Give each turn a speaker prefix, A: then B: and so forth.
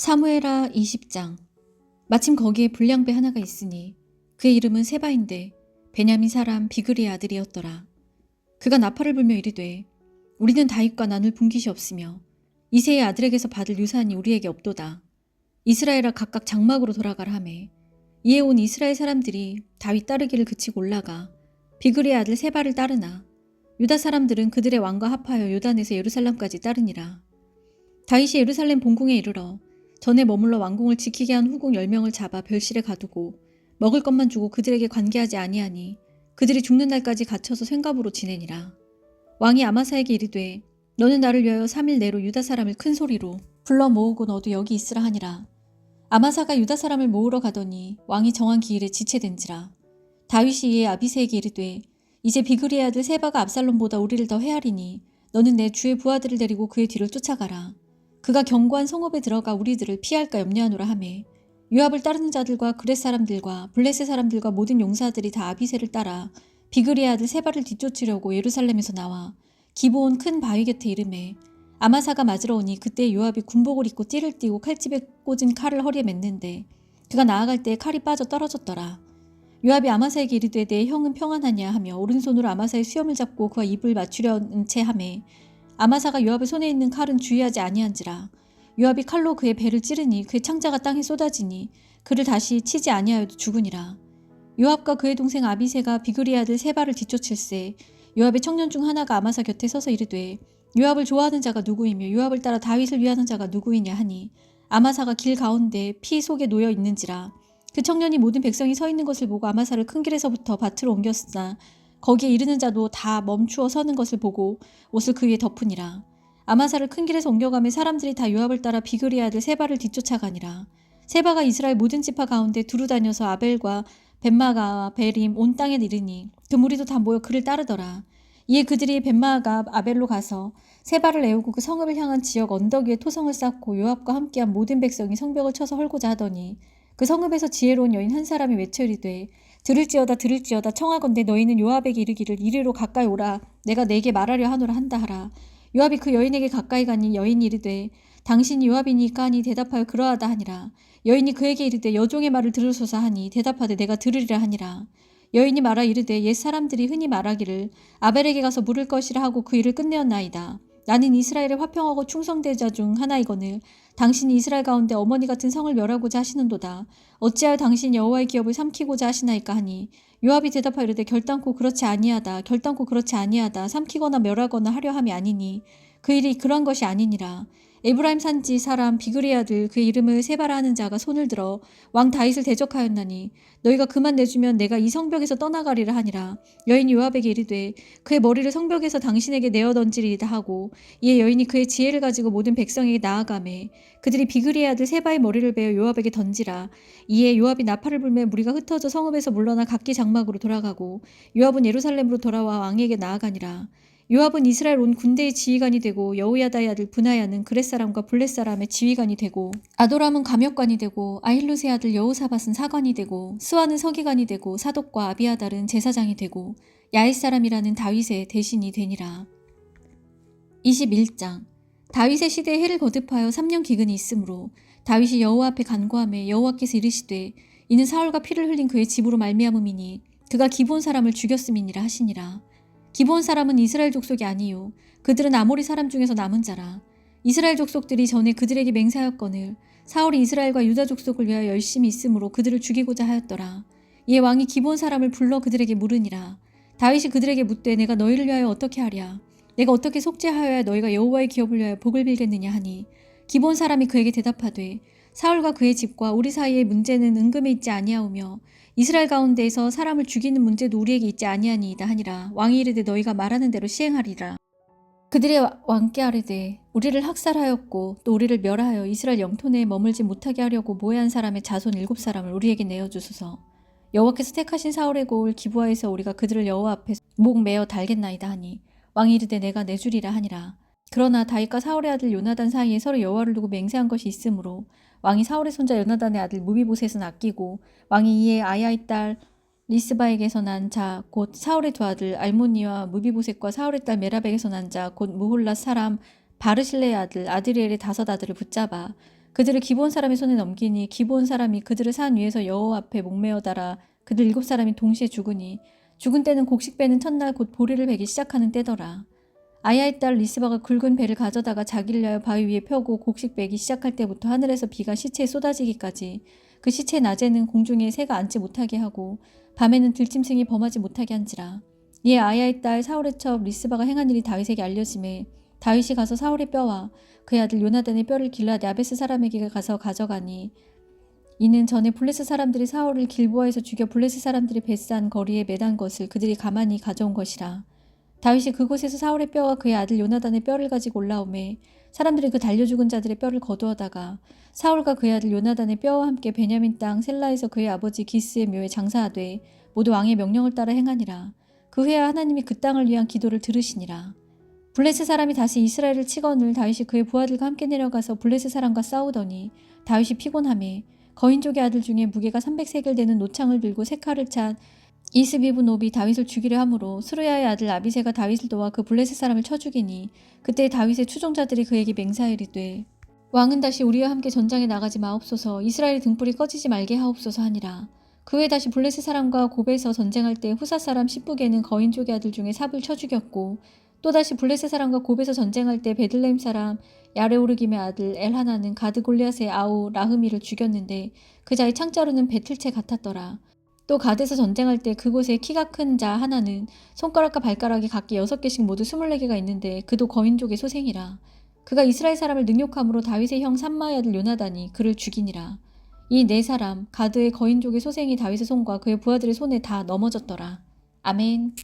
A: 사무엘하 20장 마침 거기에 불량배 하나가 있으니 그의 이름은 세바인데 베냐민 사람 비그리의 아들이었더라. 그가 나팔을 불며 이르되 우리는 다윗과 나눌 분깃이 없으며 이세의 아들에게서 받을 유산이 우리에게 없도다. 이스라엘아 각각 장막으로 돌아가라 하매 이에 온 이스라엘 사람들이 다윗 따르기를 그치고 올라가 비그리의 아들 세바를 따르나 유다 사람들은 그들의 왕과 합하여 요단에서 예루살렘까지 따르니라. 다윗이 예루살렘 본궁에 이르러 전에 머물러 왕궁을 지키게 한 후궁 10명을 잡아 별실에 가두고 먹을 것만 주고 그들에게 관계하지 아니하니 그들이 죽는 날까지 갇혀서 쇠갑으로 지내니라. 왕이 아마사에게 이르되 너는 나를 위하여 3일 내로 유다 사람을 큰 소리로 불러 모으고 너도 여기 있으라 하니라. 아마사가 유다 사람을 모으러 가더니 왕이 정한 기일에 지체된지라. 다윗이 이에 아비세에게 이르되 이제 비그리의 아들 세바가 압살롬보다 우리를 더 헤아리니 너는 내 주의 부하들을 데리고 그의 뒤를 쫓아가라. 그가 견고한 성읍에 들어가 우리들을 피할까 염려하노라 하매 요압을 따르는 자들과 그렛 사람들과 블레셋 사람들과 모든 용사들이 다 아비세를 따라 비그리의 아들 세바를 뒤쫓으려고 예루살렘에서 나와 기브온 큰 바위 곁에 이름에 아마사가 맞으러 오니 그때 요압이 군복을 입고 띠를 띠고 칼집에 꽂은 칼을 허리에 맸는데 그가 나아갈 때 칼이 빠져 떨어졌더라. 요압이 아마사에게 이르되 내 형은 평안하냐 하며 오른손으로 아마사의 수염을 잡고 그와 입을 맞추려는 채 하매 아마사가 요압의 손에 있는 칼은 주의하지 아니한지라. 요압이 칼로 그의 배를 찌르니 그의 창자가 땅에 쏟아지니 그를 다시 치지 아니하여도 죽으니라. 요압과 그의 동생 아비세가 비그리 아들 세바를 뒤쫓을세 요압의 청년 중 하나가 아마사 곁에 서서 이르되 요압을 좋아하는 자가 누구이며 요압을 따라 다윗을 위하는 자가 누구이냐 하니 아마사가 길 가운데 피 속에 놓여 있는지라. 그 청년이 모든 백성이 서 있는 것을 보고 아마사를 큰 길에서부터 밭으로 옮겼으나 거기에 이르는 자도 다 멈추어 서는 것을 보고 옷을 그 위에 덮으니라. 아마사를 큰 길에서 옮겨가며 사람들이 다 요압을 따라 비그리 아들 세바를 뒤쫓아가니라. 세바가 이스라엘 모든 지파 가운데 두루 다녀서 아벨과 벤마가 베림 온 땅에 이르니 그 무리도 다 모여 그를 따르더라. 이에 그들이 벤마가 아벨로 가서 세바를 애우고 그 성읍을 향한 지역 언덕 위에 토성을 쌓고 요압과 함께한 모든 백성이 성벽을 쳐서 헐고자 하더니 그 성읍에서 지혜로운 여인 한 사람이 외쳐 이르되 들을지어다 들을지어다 청하건대 너희는 요압에게 이르기를 이리로 가까이 오라. 내가 내게 말하려 하노라 한다 하라. 요압이 그 여인에게 가까이 가니 여인이 이르되 당신이 요압이니까 하니 대답하여 그러하다 하니라. 여인이 그에게 이르되 여종의 말을 들으소서 하니 대답하되 내가 들으리라 하니라. 여인이 말하 이르되 옛 사람들이 흔히 말하기를 아벨에게 가서 물을 것이라 하고 그 일을 끝내었나이다. 나는 이스라엘의 화평하고 충성대자 중 하나이거늘 당신이 이스라엘 가운데 어머니 같은 성을 멸하고자 하시는도다. 어찌하여 당신 여호와의 기업을 삼키고자 하시나이까 하니 요압이 대답하여 이르되 결단코 그렇지 아니하다. 결단코 그렇지 아니하다. 삼키거나 멸하거나 하려 함이 아니니 그 일이 그러한 것이 아니니라. 에브라임 산지 사람 비그리 아들 그의 이름을 세바라 하는 자가 손을 들어 왕 다윗을 대적하였나니 너희가 그만 내주면 내가 이 성벽에서 떠나가리라 하니라. 여인이 요압에게 이르되 그의 머리를 성벽에서 당신에게 내어 던지리이다 하고 이에 여인이 그의 지혜를 가지고 모든 백성에게 나아가매 그들이 비그리의 아들 세바의 머리를 베어 요압에게 던지라. 이에 요압이 나팔을 불매 무리가 흩어져 성읍에서 물러나 각기 장막으로 돌아가고 요압은 예루살렘으로 돌아와 왕에게 나아가니라 요압은 이스라엘 온 군대의 지휘관이 되고 여우야다의 아들 분하야는 그렛 사람과 블렛 사람의 지휘관이 되고 아도람은 감역관이 되고 아힐루세 아들 여우사밧은 사관이 되고 스와는 서기관이 되고 사독과 아비아달은 제사장이 되고 야엣 사람이라는 다윗의 대신이 되니라. 21장 다윗의 시대에 해를 거듭하여 3년 기근이 있으므로 다윗이 여호와 앞에 간구하며 여호와께서 이르시되 이는 사울과 피를 흘린 그의 집으로 말미암음이니 그가 기본 사람을 죽였음이니라 하시니라. 기본 사람은 이스라엘 족속이 아니요. 그들은 아모리 사람 중에서 남은 자라. 이스라엘 족속들이 전에 그들에게 맹세하였거늘 사울이 이스라엘과 유다 족속을 위하여 열심히 있으므로 그들을 죽이고자 하였더라. 이에 왕이 기본 사람을 불러 그들에게 물으니라. 다윗이 그들에게 묻되 내가 너희를 위하여 어떻게 하랴? 내가 어떻게 속죄하여야 너희가 여호와의 기업을 위하여 복을 빌겠느냐 하니? 기본 사람이 그에게 대답하되 사울과 그의 집과 우리 사이의 문제는 은금에 있지 아니하오며 이스라엘 가운데에서 사람을 죽이는 문제도 우리에게 있지 아니하니이다 하니라. 왕이 이르되 너희가 말하는 대로 시행하리라. 그들이 왕께 아뢰되 우리를 학살하였고 또 우리를 멸하여 이스라엘 영토 내에 머물지 못하게 하려고 모해한 사람의 자손 일곱 사람을 우리에게 내어 주소서. 여호와께서 택하신 사울의 고을 기부하에서 우리가 그들을 여호와 앞에서 목 메어 달겠나이다 하니 왕이 이르되 내가 내주리라 하니라 그러나 다윗과 사울의 아들 요나단 사이에 서로 여호와를 두고 맹세한 것이 있으므로 왕이 사울의 손자 요나단의 아들 무비보셋은 아끼고 왕이 이에 아야의 딸 리스바에게서 난 자 곧 사울의 두 아들 알모니와 무비보셋과 사울의 딸 메라백에서 난 자 곧 무홀라 사람 바르실레의 아들 아드리엘의 다섯 아들을 붙잡아 그들을 기브온 사람의 손에 넘기니 기브온 사람이 그들을 산 위에서 여호와 앞에 목매어 달아 그들 일곱 사람이 동시에 죽으니 죽은 때는 곡식 빼는 첫날 곧 보리를 베기 시작하는 때더라. 아야의 딸 리스바가 굵은 배를 가져다가 자기를 위하여 바위 위에 펴고 곡식 베기 시작할 때부터 하늘에서 비가 시체에 쏟아지기까지 그 시체 낮에는 공중에 새가 앉지 못하게 하고 밤에는 들짐승이 범하지 못하게 한지라. 이에 아야의 딸 사울의 첩 리스바가 행한 일이 다윗에게 알려짐에 다윗이 가서 사울의 뼈와 그의 아들 요나단의 뼈를 길라드 야베스 사람에게 가서 가져가니 이는 전에 블레스 사람들이 사울을 길보아에서 죽여 블레스 사람들이 뱃산 거리에 매단 것을 그들이 가만히 가져온 것이라. 다윗이 그곳에서 사울의 뼈와 그의 아들 요나단의 뼈를 가지고 올라오매 사람들이 그 달려 죽은 자들의 뼈를 거두어다가 사울과 그의 아들 요나단의 뼈와 함께 베냐민 땅 셀라에서 그의 아버지 기스의 묘에 장사하되 모두 왕의 명령을 따라 행하니라. 그 후에 하나님이 그 땅을 위한 기도를 들으시니라. 블레스 사람이 다시 이스라엘을 치거늘 다윗이 그의 부하들과 함께 내려가서 블레스 사람과 싸우더니 다윗이 피곤함에 거인족의 아들 중에 무게가 300세겔 되는 노창을 들고 세 칼을 찬 이스비브 노비 다윗을 죽이려 하므로 스루야의 아들 아비세가 다윗을 도와 그 블레셋 사람을 쳐 죽이니 그때 다윗의 추종자들이 그에게 맹사이르되 왕은 다시 우리와 함께 전장에 나가지 마옵소서 이스라엘의 등불이 꺼지지 말게 하옵소서 하니라 그 후에 다시 블레셋 사람과 곱에서 전쟁할 때 후사 사람 시부게는 거인족의 아들 중에 삽을 쳐 죽였고 또다시 블레셋 사람과 곱에서 전쟁할 때 베들레헴 사람 야레오르김의 아들 엘하나는 가드 골리앗의 아우 라흐미를 죽였는데 그 자의 창자루는 배틀채 같았더라. 또 가드에서 전쟁할 때 그곳에 키가 큰 자 하나는 손가락과 발가락이 각기 여섯 개씩 모두 스물네 개가 있는데 그도 거인족의 소생이라. 그가 이스라엘 사람을 능욕함으로 다윗의 형 삼마의 아들 요나단이 그를 죽이니라. 이 네 사람 가드의 거인족의 소생이 다윗의 손과 그의 부하들의 손에 다 넘어졌더라. 아멘.